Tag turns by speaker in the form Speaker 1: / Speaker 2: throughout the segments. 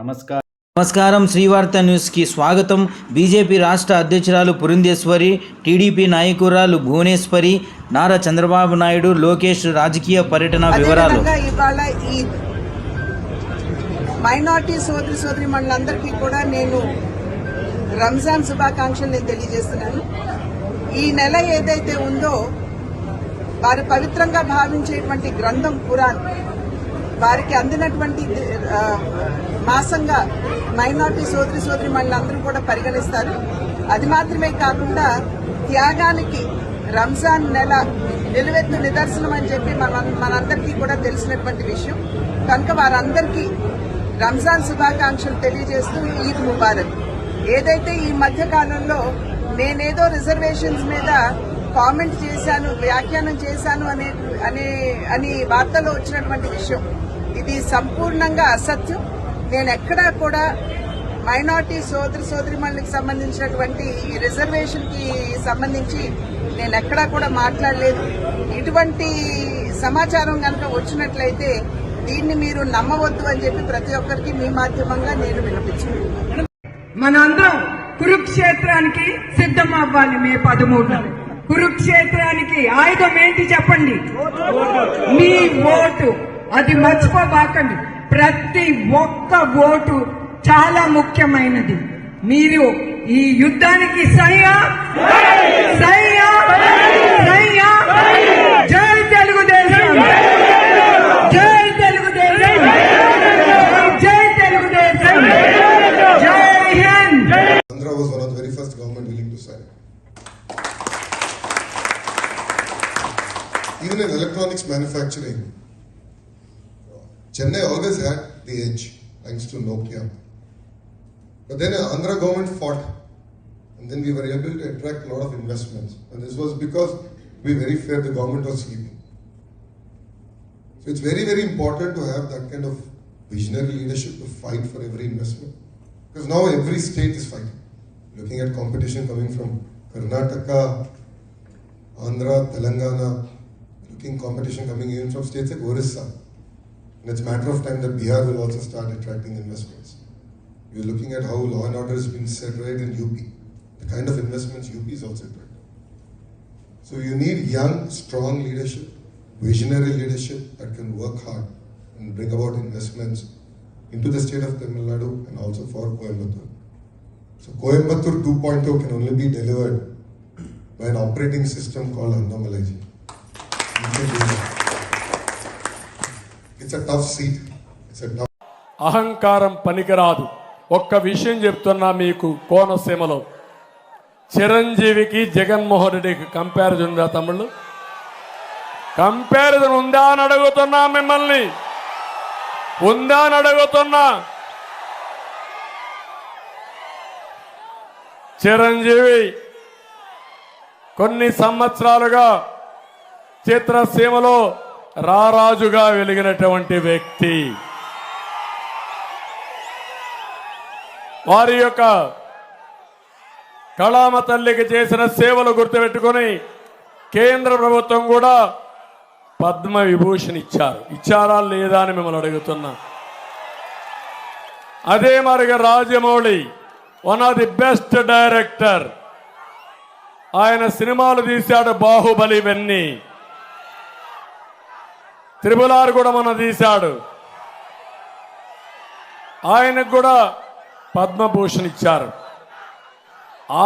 Speaker 1: నమస్కారం. నమస్కారం. శ్రీవార్త న్యూస్కి స్వాగతం. బీజేపీ రాష్ట్ర అధ్యక్షురాలు పురంధేశ్వరి టీడీపీ నాయకురాలు భువనేశ్వరి నారా చంద్రబాబు నాయుడు లోకేష్ రాజకీయ పర్యటన వివరాలు.
Speaker 2: మైనార్టీ సోదరి సోదరి మండలందరికీ కూడా నేను రంజాన్ శుభాకాంక్షలు నేను తెలియజేస్తున్నాను. ఈ నెల ఏదైతే ఉందో వారు పవిత్రంగా భావించేటువంటి గ్రంథం ఖురాన్ వారికి అందినటువంటి మాసంగా మైనార్టీ సోదరి సోదరి అందరూ కూడా పరిగణిస్తారు. అది మాత్రమే కాకుండా త్యాగానికి రంజాన్ నెల నిలువెత్తు నిదర్శనం అని చెప్పి మన మనందరికీ కూడా తెలిసినటువంటి విషయం. కనుక వారందరికీ రంజాన్ శుభాకాంక్షలు తెలియజేస్తూ ఈద్ ముబారక్. ఏదైతే ఈ మధ్య కాలంలో నేనేదో రిజర్వేషన్స్ మీద కామెంట్ చేశాను వ్యాఖ్యానం చేశాను అనే అనే అని వార్తలో వచ్చినటువంటి విషయం. ఇది సంపూర్ణంగా అసత్యం. నేను ఎక్కడా కూడా మైనార్టీ సోదరి సోదరిమణులకు సంబంధించినటువంటి రిజర్వేషన్కి రిజర్వేషన్కి సంబంధించి నేను ఎక్కడా కూడా మాట్లాడలేదు. ఇటువంటి సమాచారం కనుక వచ్చినట్లయితే దీన్ని మీరు నమ్మవద్దు అని చెప్పి ప్రతి ఒక్కరికి మీ మాధ్యమంగా నేను వినిపించుకుంటున్నాను.
Speaker 3: మనందరం కురుక్షేత్రానికి సిద్ధం అవ్వాలి మే పదమూడు కురుక్షేత్రానికి ఆయుధం ఏంటి చెప్పండి? మీ ఓటు. అది మర్చిపోబాకండి ప్రతి ఒక్క ఓటు చాలా ముఖ్యమైనది. మీరు ఈ యుద్ధానికి సయ్యా సయ్యా సయ్యా జై తెలుగుదేశం! జై తెలుగుదేశం! జై తెలుగుదేశం! జై Hind!
Speaker 4: Very first government willing to Sye even electronics manufacturing Chennai always had the edge thanks to Nokia. But then uh, Andhra government fought, and then we were able to attract a lot of investments. And this was because we very feared the government was sleeping. So it's very, very important to have that kind of visionary leadership to fight for every investment. Because now every state is fighting. Looking at competition coming from Karnataka, Andhra, Telangana, looking competition coming even from states like Orissa. And it's a matter of time that Bihar will also start attracting investments. We're looking at how law and order has been right in UP. The kind of investments UP is also attracting. So you need young, strong leadership, visionary leadership that can work hard and bring about investments into the state of Tamil Nadu and also for Coimbatore. So Coimbatore 2.0 can only be delivered by an operating system called Andamalaji.
Speaker 5: అహంకారం పనికిరాదు. ఒక్క విషయం చెప్తున్నా మీకు కోనసీమలో. చిరంజీవికి జగన్మోహన్ రెడ్డికి comparison ఉందా తమ్ముళ్ళు? కంపారిజన్ ఉందా అని అడుగుతున్నా మిమ్మల్ని. ఉందా అని అడుగుతున్నా. చిరంజీవి కొన్ని సంవత్సరాలుగా చిత్రసీమలో రారాజుగా వెలిగినటువంటి వ్యక్తి. వారి యొక్క కళామ తల్లికి చేసిన సేవలు గుర్తుపెట్టుకొని కేంద్ర ప్రభుత్వం కూడా పద్మ విభూషణ్ ఇచ్చారు ఇచ్చారా లేదా అని మిమ్మల్ని అడుగుతున్నా. అదే మరిగా Rajamouli one of the best director ఆయన సినిమాలు తీశాడు బాహుబలి ఇవన్నీ త్రిపులారు కూడా మన తీశాడు. ఆయనకు కూడా పద్మభూషణ్ ఇచ్చారు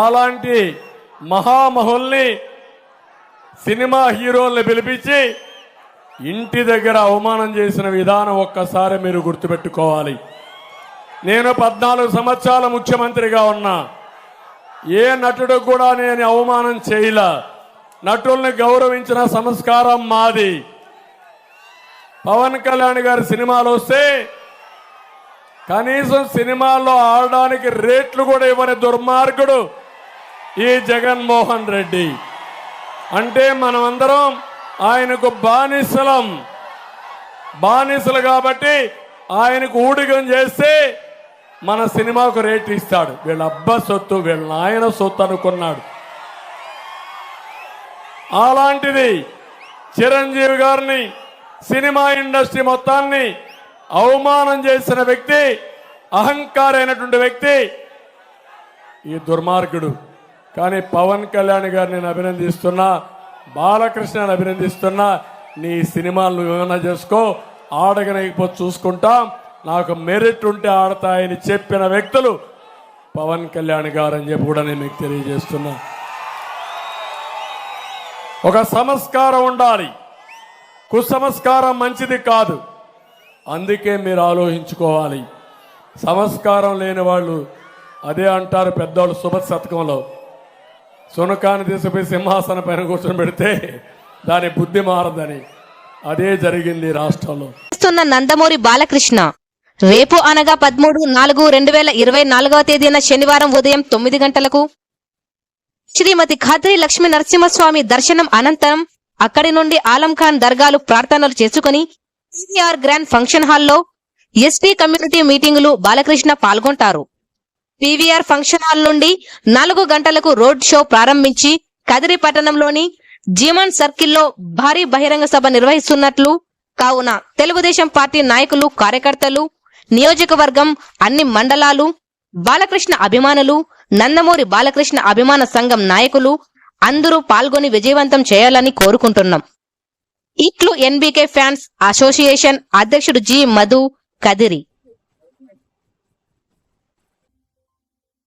Speaker 5: అలాంటి మహామహుల్ని సినిమా హీరోల్ని పిలిపించి ఇంటి దగ్గర అవమానం చేసిన విధానం ఒక్కసారి మీరు గుర్తుపెట్టుకోవాలి. నేను పద్నాలుగు సంవత్సరాల ముఖ్యమంత్రిగా ఉన్నా. ఏ నటుడు కూడా నేను అవమానం చేయలే. నటుల్ని గౌరవించిన సంస్కారం మాది. పవన్ కళ్యాణ్ గారి సినిమాలు వస్తే కనీసం సినిమాల్లో ఆడడానికి రేట్లు కూడా ఇవ్వని దుర్మార్గుడు ఈ జగన్మోహన్ రెడ్డి. అంటే మనమందరం ఆయనకు బానిసలం. బానిసలు కాబట్టి ఆయనకు ఊడిగం చేస్తే మన సినిమాకు రేట్ ఇస్తాడు. వీళ్ళ అబ్బ సొత్తు వీళ్ళ నాయన సొత్తు అనుకున్నాడు. అలాంటిది చిరంజీవి గారిని సినిమా ఇండస్ట్రీ మొత్తాన్ని అవమానం చేసిన వ్యక్తి అహంకారైనటువంటి వ్యక్తి ఈ దుర్మార్గుడు. కానీ పవన్ కళ్యాణ్ గారు నేను అభినందిస్తున్నా బాలకృష్ణని అభినందిస్తున్నా. నీ సినిమాలు వివరణ చేసుకో ఆడగనకపోతే చూసుకుంటాం. నాకు మెరిట్ ఉంటే ఆడతాయని చెప్పిన వ్యక్తులు పవన్ కళ్యాణ్ గారు అని చెప్పి కూడా నేను మీకు తెలియజేస్తున్నా. ఒక సంస్కారం ఉండాలి. కుసంస్కారం మంచిది కాదు. అందుకే మీరు ఆలోచించుకోవాలి. సంస్కారం లేని వాళ్ళు అదే అంటారు పెద్దవాళ్ళు శుభ శతకంలో. సునకాన్ని తీసుకుపోయి సింహాసన పైన కూర్చొని పెడితే దాని బుద్ధి మారదని. అదే జరిగింది రాష్ట్రంలో.
Speaker 6: నందమూరి బాలకృష్ణ. రేపు అనగా పదమూడు నాలుగు రెండు వేల ఇరవై నాలుగవ తేదీన శనివారం ఉదయం తొమ్మిది గంటలకు శ్రీమతి ఖాద్రి లక్ష్మీ నరసింహస్వామి దర్శనం అనంతరం అక్కడి నుండి ఆలంఖాన్ దర్గాలు ప్రార్థనలు చేసుకుని పీవీఆర్ గ్రాండ్ ఫంక్షన్ హాల్లో ఎస్టీ కమ్యూనిటీ మీటింగులు బాలకృష్ణ పాల్గొంటారు. పీవీఆర్ ఫంక్షన్ హాల్ నుండి నాలుగు గంటలకు రోడ్ షో ప్రారంభించి కదిరి పట్టణంలోని జీమన్ సర్కిల్లో భారీ బహిరంగ సభ నిర్వహిస్తున్నట్లు కావున తెలుగుదేశం పార్టీ నాయకులు కార్యకర్తలు నియోజకవర్గం అన్ని మండలాలు బాలకృష్ణ అభిమానులు నందమూరి బాలకృష్ణ అభిమాన సంఘం నాయకులు అందరూ పాల్గొని విజయవంతం చేయాలని కోరుకుంటున్నాం. ఇట్లు ఎన్బీకే ఫ్యాన్స్ అసోసియేషన్ అధ్యక్షుడు జి మధు కదిరి.